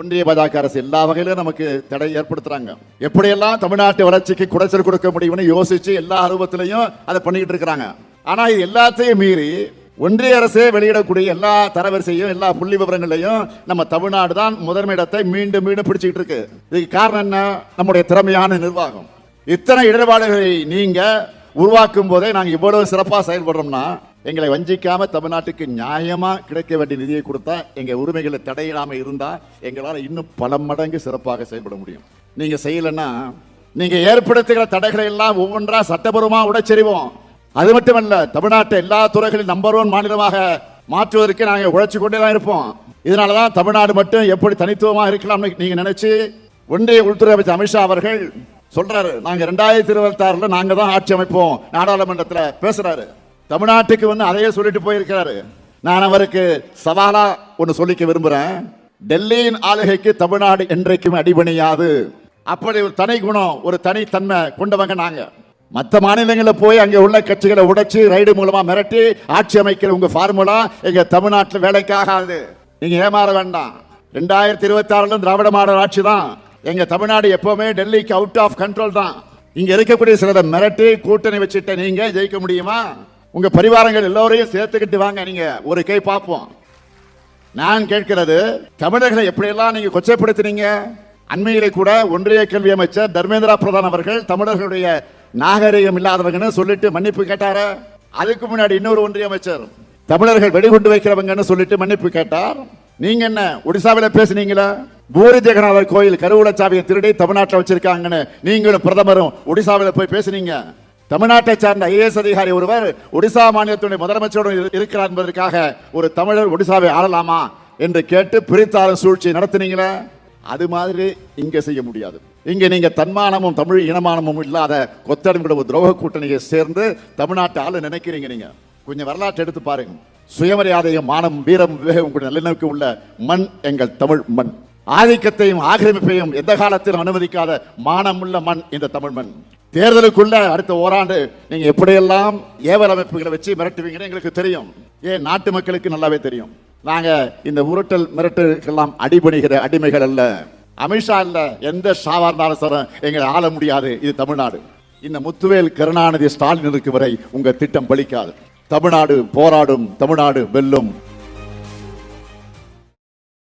ஒன்றிய பாஜக அரசு எல்லா வகையிலும் நமக்கு தடை ஏற்படுத்துறாங்க. எப்படியெல்லாம் தமிழ்நாட்டு வளர்ச்சிக்கு குடைச்சல் கொடுக்க முடியும்னு யோசிச்சு எல்லா அருவத்திலையும் அதை பண்ணிக்கிட்டு இருக்கிறாங்க. ஆனா இது எல்லாத்தையும் மீறி ஒன்றிய அரசே வெளியிடக்கூடிய எல்லா தரவரிசையும் எல்லா புள்ளி விவரங்களையும் நம்ம தமிழ்நாடு தான் முதன்மையிடத்தை மீண்டும் மீண்டும் பிடிச்சிக்கிட்டு இருக்கு. இதுக்கு காரணம் என்ன? நம்முடைய திறமையான நிர்வாகம். இத்தனை இடர்பாடுகளை நீங்க உருவாக்கும் போதே நாங்கள் இவ்வளவு சிறப்பாக செயல்படுறோம்னா எங்களை வஞ்சிக்காம தமிழ்நாட்டுக்கு நியாயமா கிடைக்க வேண்டிய நிதியை கொடுத்தா எங்க உரிமைகளை தடையிடாம இருந்தா எங்களால் இன்னும் பல மடங்கு சிறப்பாக செயல்பட முடியும். நீங்க செய்யலைன்னா நீங்க ஏற்படுத்துகிற தடைகளை எல்லாம் ஒவ்வொன்றா சட்டபூர்வமா உடைச்செறிவோம். அது மட்டுமல்ல தமிழ்நாட்டை எல்லா துறைகளிலும் நம்பர் ஒன் மாநிலமாக மாற்றுவதற்கு நாங்கள் உழைச்சு கொண்டே தான் இருப்போம். இதனால தான் தமிழ்நாடு மட்டும் எப்படி தனித்துவமாக இருக்கலாம்னு நீங்க நினைச்சு ஒன்றிய உள்துறை அமைச்சர் அமித்ஷா அவர்கள் சொல்றாரு. நாங்கள் ரெண்டாயிரத்தி இருபத்தி நாங்கள் தான் ஆட்சி அமைப்போம். நாடாளுமன்றத்தில் பேசுறாரு. தமிழ்நாட்டுக்கு வந்து அதையே சொல்லிட்டு போயிருக்கிறாரு. நான் அவருக்கு சவாலா ஒன்னு சொல்லிக்க விரும்புறேன். டெல்லியின் ஆளுகைக்கு தமிழ்நாடு என்றைக்கும் அடிபணியாது. அப்படி ஒரு தனி குணம் ஒரு தனித்தன்மை கொண்டவங்க நாங்க. மற்ற மாநிலங்களில் போய் அங்கே உள்ள கட்சிகளை உடைச்சு ரைடு மூலமா மிரட்டி ஆட்சி அமைக்கிற உங்க ஃபார்முலா எங்க தமிழ்நாட்டில் வேலைக்கு ஆகாது. நீங்க ஏமாற வேண்டாம். ரெண்டாயிரத்தி இருபத்தி ஆறுல திராவிட மாடல் ஆட்சி தான். எங்க தமிழ்நாடு எப்பவுமே டெல்லிக்கு அவுட் ஆஃப் கண்ட்ரோல் தான். இங்க இருக்கக்கூடிய சிலரை மிரட்டி கூட்டணி வச்சுட்ட நீங்க ஜெயிக்க முடியுமா? உங்க பரிவாரங்கள் எல்லோரையும் சேர்த்துக்கிட்டு வாங்க நீங்க ஒரு கை பார்ப்போம். நான் கேட்கிறது தமிழர்களை எப்படியெல்லாம் நீங்க கொச்சைப்படுத்தினீங்க? அண்மையிலே கூட ஒன்றிய கல்வி அமைச்சர் தர்மேந்திரா பிரதான் அவர்கள் தமிழர்களுடைய நாகரிகம் இல்லாதவங்கன்னு சொல்லிட்டு மன்னிப்பு கேட்டார? அதுக்கு முன்னாடி இன்னொரு ஒன்றிய அமைச்சர் தமிழர்கள் வெடிகுண்டு வைக்கிறவங்கன்னு சொல்லிட்டு மன்னிப்பு கேட்டார். நீங்க என்ன ஒடிசாவில பேசுனீங்களா? பூரி ஜெகநாதர் கோயில் கருவூலச்சாவியை திருடி தமிழ்நாட்டில் வச்சிருக்காங்கன்னு நீங்களும் பிரதமரும் ஒடிசாவில போய் பேசுனீங்க. தமிழ்நாட்டை சார்ந்த ஐஏஎஸ் அதிகாரி ஒருவர் ஒடிசா மாநிலத்துடைய முதலமைச்சருடன் இருக்கிறார் என்பதற்காக ஒரு தமிழர் ஒடிசாவை ஆளலாமா என்று கேட்டு பிரித்தாளர் சூழ்ச்சி நடத்துனீங்களே? அது மாதிரி இங்கே செய்ய முடியாது. இங்கே நீங்கள் தன்மானமும் தமிழ் இனமானமும் இல்லாத கொத்தடிமையோட ஒரு துரோக கூட்டணியை சேர்ந்து தமிழ்நாட்டை ஆள நினைக்கிறீங்க நீங்கள் கொஞ்சம் வரலாற்றை எடுத்து பாருங்க. சுயமரியாதையும் மானம் வீரம் விவேகம் கூட நல்லிணக்கம் உள்ள மண் எங்கள் தமிழ் மண். ஆதிக்கத்தையும் ஆக்கிரமிப்பையும் எந்த காலத்திலும் அனுமதிக்காத மானமுள்ள மண் இந்த தமிழ் மண். தேர்தலுக்குள்ள அடுத்த ஓராண்டு நீங்க எப்படியெல்லாம் ஏவல் அமைப்புகளை வச்சு மிரட்டுவீங்கன்னு எங்களுக்கு தெரியும். ஏன்? நாட்டு மக்களுக்கு நல்லாவே தெரியும். நாங்க இந்த உருட்டல் மிரட்டலுக்கெல்லாம் அடிபணிகிற அடிமைகள் அல்ல. அமித்ஷா இல்ல எந்த ஷாவா இருந்தாலும் எங்களை ஆள முடியாது. இது தமிழ்நாடு. இந்த முத்துவேல் கருணாநிதி ஸ்டாலின் இருக்கு வரை உங்க திட்டம் பலிக்காது. தமிழ்நாடு போராடும் தமிழ்நாடு வெல்லும்.